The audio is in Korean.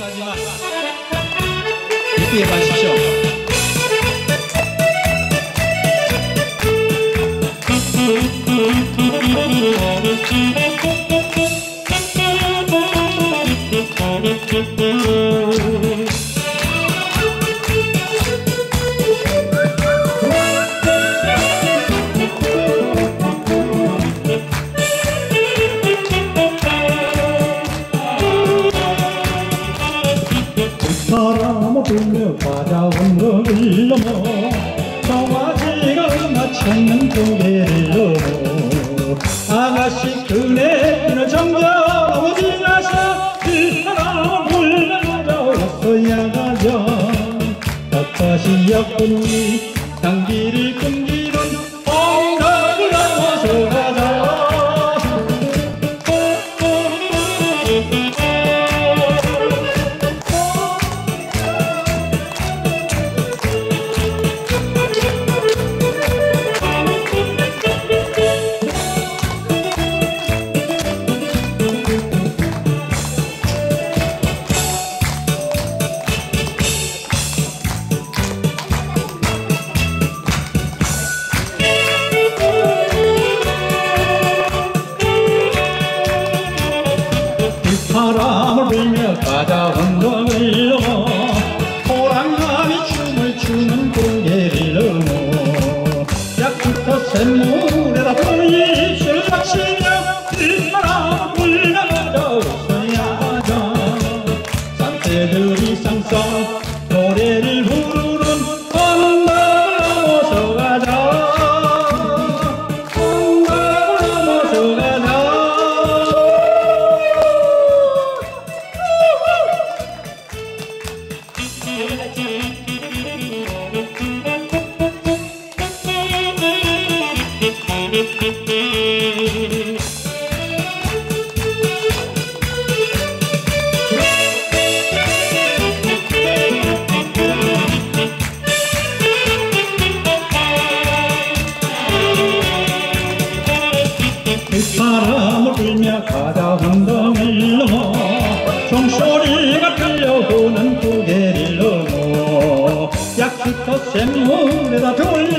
하지만 이쁘게 봐주십시오. 바람을 바라온 거를 넘어 청와지가 맞췄는 고개를 넘어 아가씨 그네는 정겨 너무 지나서 그 바람을 불며 왔어야 가자 닭다시 약분이 당기를 끊기는 바람을 불며 가자 언덕을 넘어. 호랑나비 춤을 추는 고개를 넘어. 약부터 샘물에다 돌리줄 마시며 뒷바람을 불며 가자 웃어야 하자 산새들 바람을 불며 가다 언덕을 넘어 종소리가 들려 약수터 샘